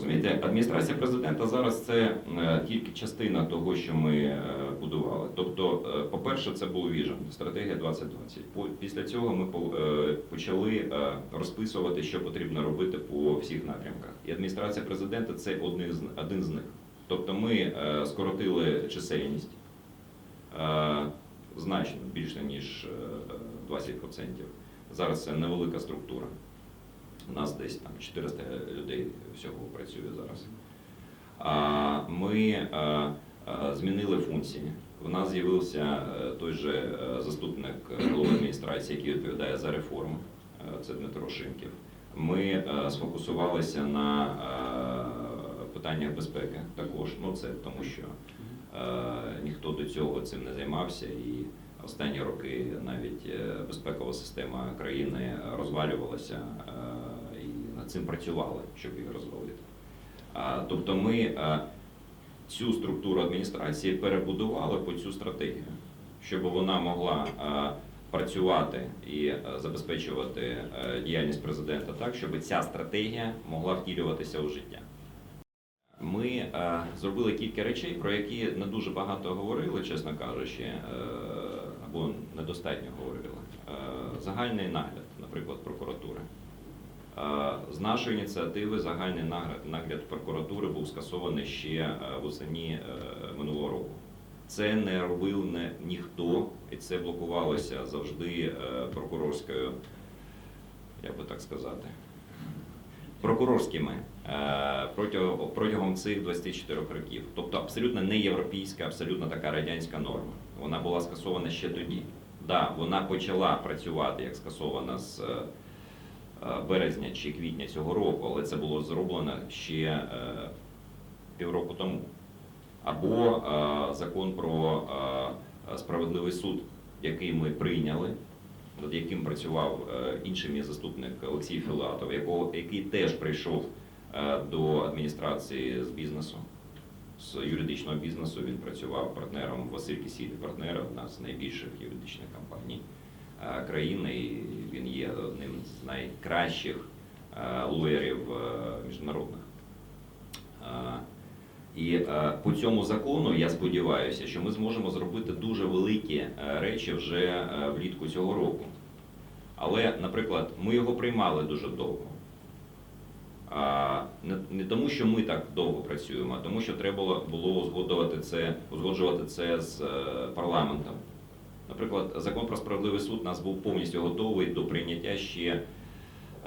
Розумієте, адміністрація президента зараз це е, тільки частина того, що ми е, будували. Тобто, е, по-перше, це був віжен, стратегія 2020. Після цього ми почали розписувати, що потрібно робити по всіх напрямках. І адміністрація президента це один з, них. Тобто, ми скоротили чисельність значно більше ніж е, 20%. Зараз це невелика структура. У нас десь там 400 людей всього працює зараз. Ми е, е, змінили функції. У нас з'явився е, той же е, заступник голови адміністрації, який відповідає за реформи. Е, Це Дмитро Шимків. Ми е, сфокусувалися на е, питаннях безпеки також. Ну це тому, що е, ніхто до цього цим не займався, і останні роки навіть е, безпекова система країни розвалювалася е, цим працювали, щоб її розвалити. Тобто ми цю структуру адміністрації перебудували по цю стратегію, щоб вона могла працювати і забезпечувати діяльність президента так, щоб ця стратегія могла втілюватися у життя. Ми зробили кілька речей, про які не дуже багато говорили, чесно кажучи, е, або недостатньо говорили. Е, загальний нагляд, наприклад, прокуратури. Е, З нашої ініціативи загальний нагляд, нагляд прокуратури був скасований ще е, восені е, минулого року. Це не робив не, ніхто, і це блокувалося завжди прокурорською, як би так сказати, прокурорськими протягом, цих 24 років. Тобто абсолютно не європейська, абсолютно така радянська норма. Вона була скасована ще тоді. Да, вона почала працювати як скасована з березня чи квітня цього року, але це було зроблено ще е, півроку тому. Або е, закон про е, справедливий суд, який ми прийняли, над яким працював інший мій заступник Олексій Філатов, якого, який теж прийшов до адміністрації з бізнесу, з юридичного бізнесу. Він працював партнером Василь Кісіль, партнер одна з найбільших юридичних компаній країни. І він є одним з найкращих е, лоєрів е, міжнародних. Е, І е, по цьому закону я сподіваюся, що ми зможемо зробити дуже великі е, речі вже е, влітку цього року. Але, наприклад, ми його приймали дуже довго. Не, тому, що ми так довго працюємо, а тому, що треба було, узгоджувати це, узгоджувати це з е, парламентом. Наприклад, закон про справедливий суд у нас був повністю готовий до прийняття ще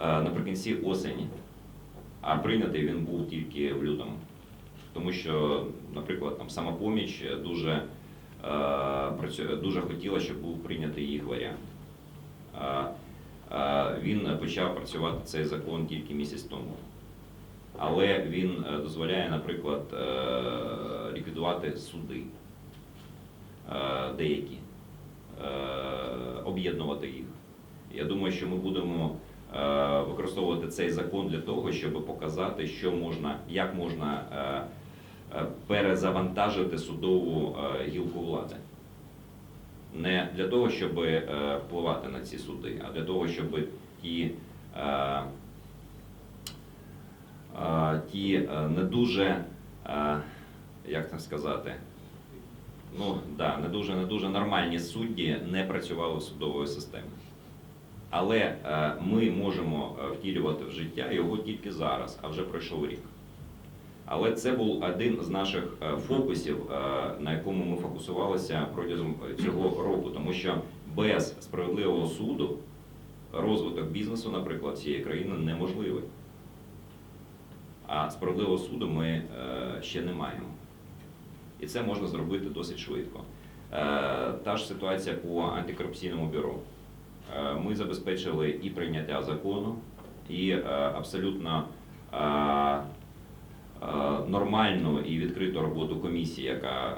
е, наприкінці осені, а прийнятий він був тільки в лютому. Тому що, наприклад, там самопоміч дуже, е, дуже хотіла, щоб був прийнятий їх варіант. Він почав працювати цей закон тільки місяць тому. Але він е, дозволяє, наприклад, ліквідувати суди деякі, об'єднувати їх. Я думаю, що ми будемо е, використовувати цей закон для того, щоб показати, що можна, як можна е, е, перезавантажити судову е, гілку влади. Не для того, щоб е, впливати на ці суди, а для того, щоб ті, е, е, ті е, не дуже, е, як це сказати, ну да, не дуже не дуже нормальні судді не працювали в судової системі. Але е, ми можемо е, втілювати в життя його тільки зараз, а вже пройшов рік. Але це був один з наших е, фокусів, е, на якому ми фокусувалися протягом цього року, тому що без справедливого суду розвиток бізнесу, наприклад, цієї країни неможливий. А справедливого суду ми е, ще не маємо. І це можна зробити досить швидко. Е, Та ж ситуація по антикорупційному бюро. Е, Ми забезпечили і прийняття закону, і е, абсолютно нормальну і відкриту роботу комісії, яка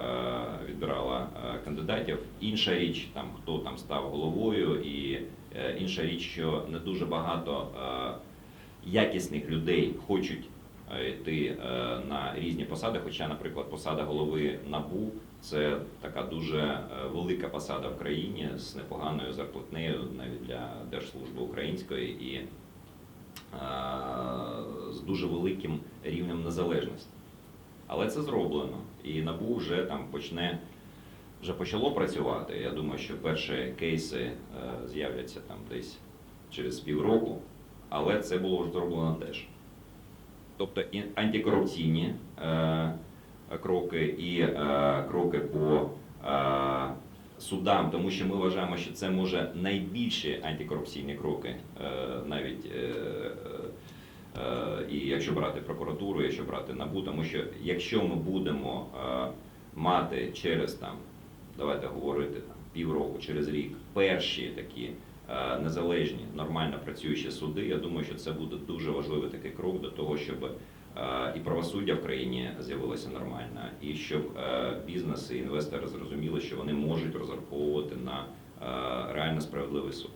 відбирала кандидатів. Інша річ, там хто там став головою, і інша річ, що не дуже багато якісних людей хочуть йти е, на різні посади. Хоча, наприклад, посада голови НАБУ це така дуже е, велика посада в країні з непоганою зарплатнею навіть для держслужби української і з дуже великим рівнем незалежності. Але це зроблено. І НАБУ вже там почне вже почало працювати. Я думаю, що перші кейси е, з'являться там десь через півроку, але це було зроблено теж. Тобто і антикорупційні е, кроки, і е, кроки по е, судам, тому що ми вважаємо, що це може найбільші антикорупційні кроки, навіть і якщо брати прокуратуру, якщо брати НАБУ, тому що якщо ми будемо мати через там, давайте говорити там півроку, через рік, перші такі незалежні, нормально працюючі суди, я думаю, що це буде дуже важливий такий крок до того, щоб е, і правосуддя в країні з'явилося нормально, і щоб е, бізнес і інвестори зрозуміли, що вони можуть розраховувати на е, реально справедливий суд.